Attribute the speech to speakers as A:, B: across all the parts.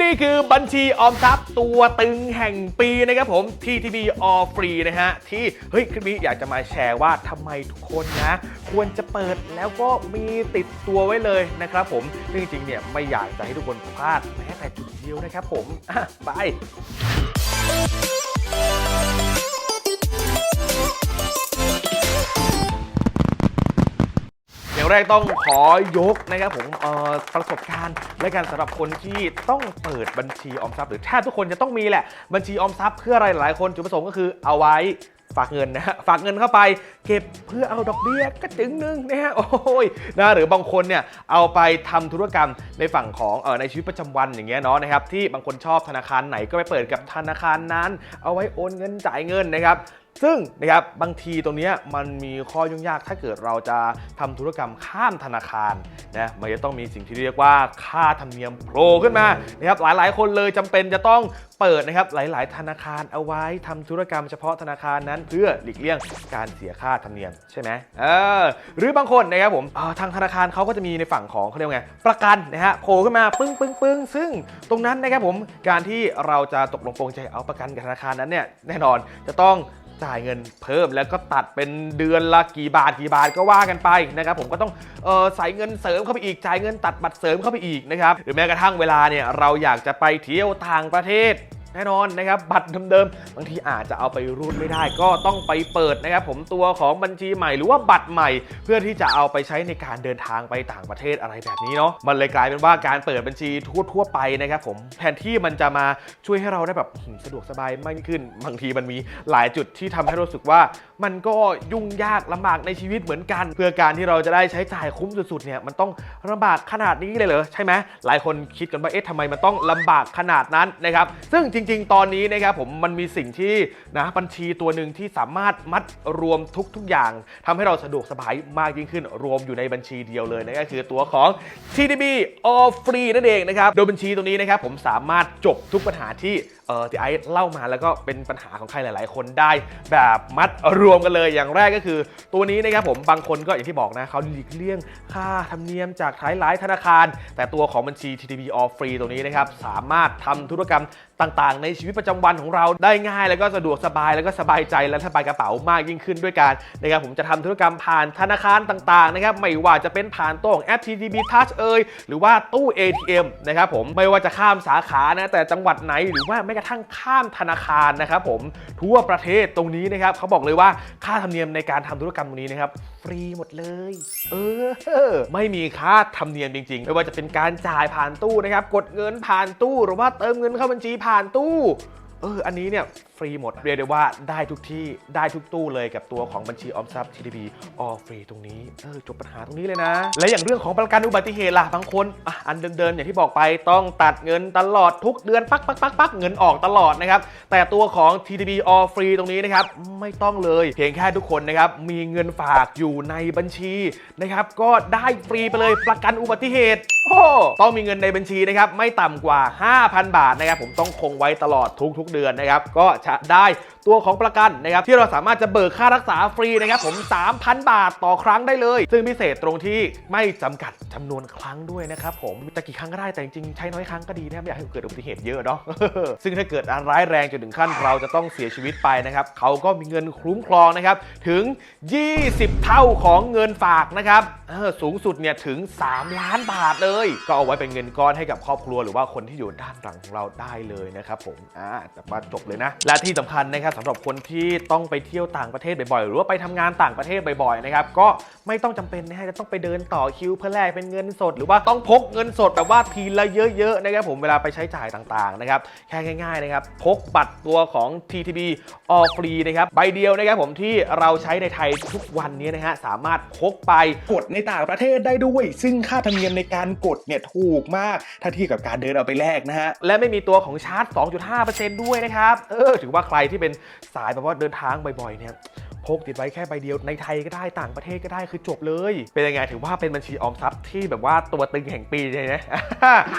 A: นี่คือบัญชีออมทรัพย์ตัวตึงแห่งปีนะครับผม TTB All Free นะฮะ ที่เฮ้ยคลิปนี้อยากจะมาแชร์ว่าทำไมทุกคนนะ ควรจะเปิดแล้วก็มีติดตัวไว้เลยนะครับผมซึ่งจริงๆเนี่ยไม่อยากจะให้ทุกคนพลาดแม้แต่จุดเดียวนะครับผมไป แรกต้องขอยกนะครับผมประสบการณ์และการสำหรับคนที่ต้องเปิดบัญชีออมทรัพย์หรือแทบทุกคนจะต้องมีแหละบัญชีออมทรัพย์เพื่ออะไรหลายคนจุดประสงค์ก็คือเอาไว้ฝากเงินนะฮะฝากเงินเข้าไป เก็บเพื่อเอาดอกเบี้ยก็จึงหนึงนะฮะโอ้ยนะหรือบางคนเนี่ยเอาไปทำธุรกรรมในฝั่งของเออในชีวิตประจำวันอย่างเงี้ยเนาะนะครับที่บางคนชอบธนาคารไหนก็ไปเปิดกับธนาคารนั้น เอาไว้โอนเงินจ่ายเงินนะครับ ซึ่งนะครับบางทีตรงนี้มันมีข้อยุ่งยากถ้าเกิดเราจะทำธุรกรรมข้ามธนาคารนะมันจะต้องมีสิ่งที่เรียกว่าค่าธรรมเนียมโผล่ขึ้นมานะครับหลายๆ คนเลยจำเป็นจะต้องเปิดนะครับหลาย ๆ ธนาคารเอาไว้ทำธุรกรรมเฉพาะธนาคารนั้น เพื่อหลีกเลี่ยงการเสียค่าธรรมเนียมใช่ไหมเออหรือบางคนนะครับผมออทางธนาคารเขาก็จะมีในฝั่งของเขาเรียกไงประกันนะฮะโผล่ขึ้นมาปึ้งปึ้งปึ้งซึ่งตรงนั้นนะครับผมการที่เราจะตกลงปรงใจเอาประกันกับธนาคารนั้นเนี่ยแน่นอนจะต้อง จ่ายเงินเพิ่มแล้วก็ตัดเป็นเดือนละกี่บาทกี่บาทก็ว่ากันไปนะครับผมก็ต้องเออใส่เงินเสริมเข้าไปอีกจ่ายเงินตัดบัตรเสริมเข้าไปอีกนะครับหรือแม้กระทั่งเวลาเนี่ยเราอยากจะไปเที่ยวต่างประเทศ แน่นอนนะครับบัตรเดิมๆบางทีอาจจะเอาไปรูดไม่ได้ ก็ต้องไปเปิดนะครับผมตัวของบัญชีใหม่หรือว่าบัตรใหม่ เพื่อที่จะเอาไปใช้ในการเดินทางไปต่างประเทศอะไรแบบนี้เนาะมันเลยกลายเป็นว่าการเปิดบัญชีทั่วๆไปนะครับผมแทนที่มันจะมาช่วยให้เราได้แบบสะดวกสบายมากยิ่งขึ้น บางทีมันมีหลายจุดที่ทำให้รู้สึกว่า มันก็ยุ่งยากลำบากในชีวิตเหมือนกัน เพื่อการที่เราจะได้ใช้จ่ายคุ้มสุดๆเนี่ยมันต้องลำบากขนาดนี้เลยเหรอใช่ไหมหลายคนคิดกันว่าเอ๊ะทำไมมันต้องลำบากขนาดนั้นนะครับซึ่งจริงๆ ตอนนี้นะครับผมมันมีสิ่งที่นะบัญชีตัวหนึ่งที่สามารถมัดรวมทุก ๆ อย่างทำให้เราสะดวกสบายมากยิ่งขึ้น รวมอยู่ในบัญชีเดียวเลยนั่นก็คือตัวของ TDB All Free นั่นเองนะครับโดยบัญชีตรงนี้นะครับผมสามารถจบทุกปัญหาที่เอ่อที่ไอซ์เล่ามาแล้วก็เป็นปัญหาของใครหลาย ๆ คนได้ แบบมัดรวมกันเลยอย่างแรกก็คือ ตัวนี้นะครับผมบางคนก็อย่างที่บอกนะเขาหลีกเลี่ยงค่าธรรมเนียมจากหลายๆธนาคาร แต่ตัวของบัญชี TTB All Free ตรงนี้นะครับสามารถทำธุรกรรม ต่างๆ ในชีวิตประจำวันของเราได้ง่ายแล้วก็สะดวกสบายแล้วก็สบายใจและสบายกระเป๋ามากยิ่งขึ้นด้วยกันนะครับผมจะทำธุรกรรมผ่านธนาคารต่างๆนะครับไม่ว่าจะเป็นผ่านตัวของแอป TTB Touch เอ่ยหรือว่าตู้ ATM นะครับผมไม่ว่าจะข้ามสาขานะแต่จังหวัดไหนหรือว่าแม้กระทั่งข้ามธนาคารนะครับผมทั่วประเทศตรงนี้นะครับเขาบอกเลยว่าค่าธรรมเนียมในการทำธุรกรรมตรงนี้นะครับฟรีหมดเลย เออ ไม่มีค่าธรรมเนียมจริงๆ ไม่ว่าจะเป็นการจ่ายผ่านตู้นะครับ กดเงินผ่านตู้ หรือว่าเติมเงินเข้าบัญชีผ่านานตู้ เออ อันนี้เนี่ย รีหมด เรียกได้ว่าได้ทุกที่ได้ทุกตู้เลยกับตัวของบัญชีออมทรัพย์ TDB all free ตรงนี้เออจบปัญหาตรงนี้เลยนะ และอย่างเรื่องของประกันอุบัติเหตุล่ะบางคนอะอันเดิมๆอย่างที่บอกไปต้องตัดเงินตลอดทุกเดือนปักปักปักปักเงินออกตลอดนะครับแต่ตัวของ TDB all free ตรงนี้นะครับไม่ต้องเลยเพียงแค่ทุกคนนะครับมีเงินฝากอยู่ในบัญชีนะครับก็ได้ฟรีไปเลยประกันอุบัติเหตุโอ้ต้องมีเงินในบัญชีนะครับไม่ต่ำกว่า 5,000 บาทนะครับผมต้องคงไว้ตลอดทุกๆเดือนนะครับก็จะได้ ตัวของประกันนะครับที่เราสามารถจะเบิกค่ารักษาฟรีนะครับผม 3,000 บาทต่อครั้งได้เลย ซึ่งพิเศษตรงที่ไม่จำกัดจำนวนครั้งด้วยนะครับผมจะกี่ครั้งก็ได้แต่จริงใช้น้อยครั้งก็ดีนะครับไม่อยากให้เกิดอุบัติเหตุเยอะเนาะซึ่งถ้าเกิดร้ายแรงจนถึงขั้นเราจะต้องเสียชีวิตไปนะครับเขาก็มีเงินคุ้มครองนะครับถึง 20 เท่าของเงินฝากนะครับสูงสุดเนี่ยถึง 3 ล้านบาทเลย ก็เอาไว้เป็นเงินก้อนให้กับครอบครัวหรือว่าคนที่อยู่ด้านหลังของเราได้เลยนะครับผมอ่าแต่มาจบเลยนะ และที่สำคัญนะครับสำหรับคนที่ต้องไปเที่ยวต่างประเทศบ่อยๆ หรือว่าไปทำงานต่างประเทศบ่อยๆนะครับก็ไม่ต้องจำเป็นนะฮะจะต้องไปเดินต่อคิวเพื่อแลกเป็นเงินสด หรือว่าต้องพกเงินสดแบบว่าทีละเยอะๆนะครับผมเวลาไปใช้จ่ายต่างๆนะครับแค่ง่ายๆนะครับพกบัตรตัวของ TTB All Free นะครับใบเดียวนะครับผมที่เราใช้ในไทยทุกวันนี้นะฮะสามารถพกไป
B: กดในต่างประเทศได้ด้วย ซึ่งค่าธรรมเนียมในการกดเนี่ยถูกมากถ้าเทียบกับการเดินเอาไปแลกนะฮะ
A: และไม่มีตัวของชาร์จ 2.5%ด้วยนะครับเออถือว่าใครที่เป็นสายแบบว่าเดินทางบ่อยๆเนี่ย พกติดไว้แค่ใบเดียวในไทยก็ได้ต่างประเทศก็ได้คือจบเลย เป็นยังไงถือว่าเป็นบัญชีออมทรัพย์ที่แบบว่าตัวตึงแห่งปีเลยนะ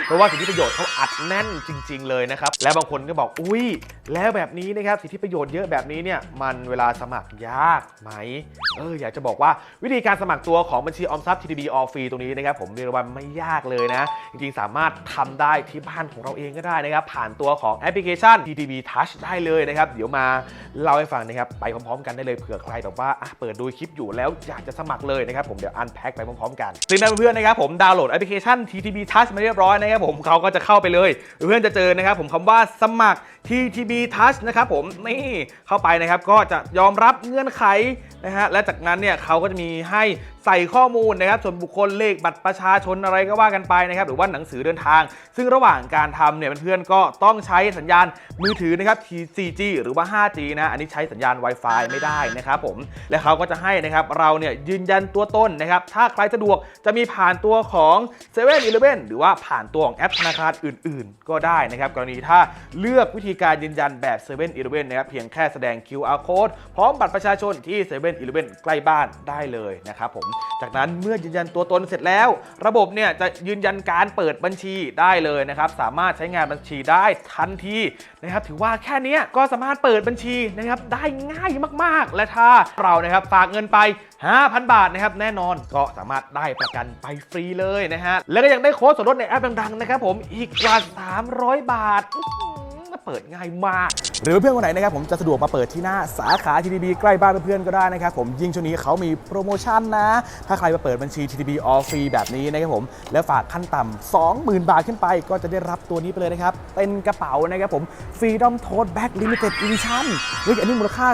A: เพราะว่าสิทธิประโยชน์เขาอัดแน่นจริง ๆ เลยนะครับและบางคนก็บอกอุ้ยแล้วแบบนี้นะครับสิทธิประโยชน์เยอะแบบนี้เนี่ยมันเวลาสมัครยากไหมเอออยากจะบอกว่าวิธีการสมัครตัวของบัญชีออมทรัพย์ TTB All Free ตรงนี้นะครับผมเรียกว่าไม่ยากเลยนะ จริงๆ สามารถทำได้ที่บ้านของเราเองก็ได้นะครับผ่านตัวของแอปพลิเคชัน TTB Touch ได้เลยนะครับเดี๋ยวมาเล่าให้ฟังนะครับไปพร้อมๆ กันได้เลยเผื่อใครแบบว่าเปิดดูคลิปอยู่แล้วอยากจะสมัครเลยนะครับผมเดี๋ยวอันแพ็คไปพร้อมๆกันซึ่งถ้นเพื่อนๆนะครับผมดาวน์โหลดแอปพลิเคชัน TTB Touch มาเรียบร้อยนะครับผมเขาก็จะเข้าไปเลย เพื่อนจะเจอนะครับผมคำว่าสมัคร TTB Touch นะครับผมนี่เข้าไปนะครับก็จะยอมรับเงื่อนไขนะฮะและจากนั้นเนี่ยเขาก็จะมีให้ ใส่ข้อมูลนะครับส่วนบุคคลเลขบัตรประชาชนอะไรก็ว่ากันไปนะครับหรือว่าหนังสือเดินทาง ซึ่งระหว่างการทำเนี่ยเพื่อนๆก็ต้องใช้สัญญาณมือถือนะครับ 4G หรือว่า 5G นะอันนี้ใช้สัญญาณ Wi-Fi ไม่ได้นะครับผมและเขาก็จะให้นะครับเราเนี่ยยืนยันตัวตนนะครับถ้าใครสะดวกจะมีผ่านตัวของ7 e เ e ่ e อหรือว่าผ่านตัวของแอปธนาคารอื่น ๆ ก็ได้นะครับกรณีถ้าเลือกวิธีการยืนยันแบบ7 e เ e ่ e อนะครับเพียงแค่แสดง QR code พร้อมบัตรประชาชนที่7 e เ e ่ e อใกล้บ้านได้เลยนะครับผมจากนั้นเมื่อยืนยันตัวตนเสร็จแล้ว ระบบเนี่ยจะยืนยันการเปิดบัญชีได้เลยนะครับ สามารถใช้งานบัญชีได้ทันทีนะครับ ถือว่าแค่นี้ก็สามารถเปิดบัญชีนะครับได้ง่ายมากๆ และถ้าเรานะครับฝากเงินไป 5,000 บาทนะครับแน่นอนก็สามารถได้ประกันไปฟรีเลยนะฮะแล้วก็ยังได้โค้ดส่วนลดในแอปดังๆนะครับผมอีกกว่า 300 บาทอื้อหือ เปิดง่ายมาก
C: หรือเพื่อนคนไหนนะครับผมจะสะดวกมาเปิดที่หน้าสาขา TTB ใกล้บ้านเพื่อนๆก็ได้นะครับผมยิ่งช่วงนี้เขามีโปรโมชั่นนะ ถ้าใครมาเปิดบัญชี TTB All Free แบบนี้นะครับผมแล้วฝากขั้นต่ำ20,000 บาทขึ้นไป ก็จะได้รับตัวนี้ไปเลยนะครับเป็นกระเป๋านะครับผม Freedom Tote Bag Limited Edition เฮ้ยอันนี้มูลค่า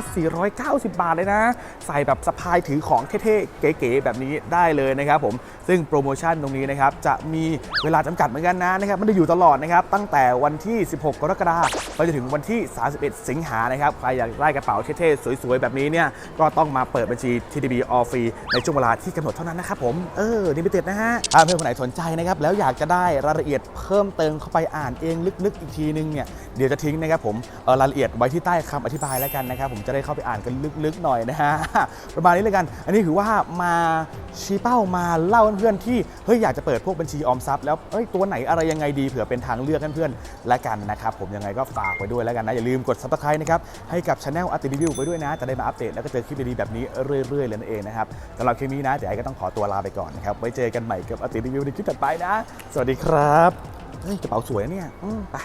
C: 490 บาทเลยนะ ใส่แบบสะพายถือของเท่ๆ เก๋ๆแบบนี้ได้เลยนะครับผมซึ่งโปรโมชั่นตรงนี้นะครับจะมีเวลาจำกัดเหมือนกันนะนะครับไม่ได้อยู่ตลอดนะครับตั้งแต่วันที่ 16 กรกฎาคมไปจนถึงวันที่ 31 สิงหานะครับ ใครอยากได้กระเป๋าเท่ๆ สวยๆ แบบนี้เนี่ย ก็ต้องมาเปิดบัญชี TDB All Free ในช่วงเวลาที่กำหนดเท่านั้นนะครับผม เออนี่ไม่ติดนะฮะถ้าเพื่อนคนไหนสนใจนะครับ แล้วอยากจะได้รายละเอียดเพิ่มเติมเข้าไปอ่านเองลึกๆ อีกทีนึงเนี่ย เดี๋ยวจะทิ้งนะครับผมรายละเอียดไว้ที่ใต้คำอธิบายแล้วกันนะครับ ผมจะได้เข้าไปอ่านกันลึกๆ หน่อยนะฮะ ประมาณนี้เลยกัน อันนี้ถือว่ามาชี้เป้ามาเล่าเพื่อนๆที่ เฮ้ยอยากจะเปิดพวกบัญชีออมทรัพย์แล้วเอ้ยตัวไหนอะไรยังไงดีเผื่อเป็นทางเลือกเพื่อนๆและกันนะครับผมยังไงก็ฝากไว้ด้วยแล้วกันนะ อย่าลืมกด subscribe นะครับ ให้กับช anel อัติรีวิวไว้ด้วยนะ จะได้มาอัปเดตแล้วก็เจอคลิปดีๆแบบนี้เรื่อยๆเลยนั่นเองนะครับสำหรับคลิปนี้นะเดี๋ยวไอ้ก็ต้องขอตัวลาไปก่อนนะครับไว้เจอกันใหม่กับอัติรีวิวในคลิปถัดไปนะ สวัสดีครับเฮ้ยกระเป๋าสวยนะเนี่ยอืมไป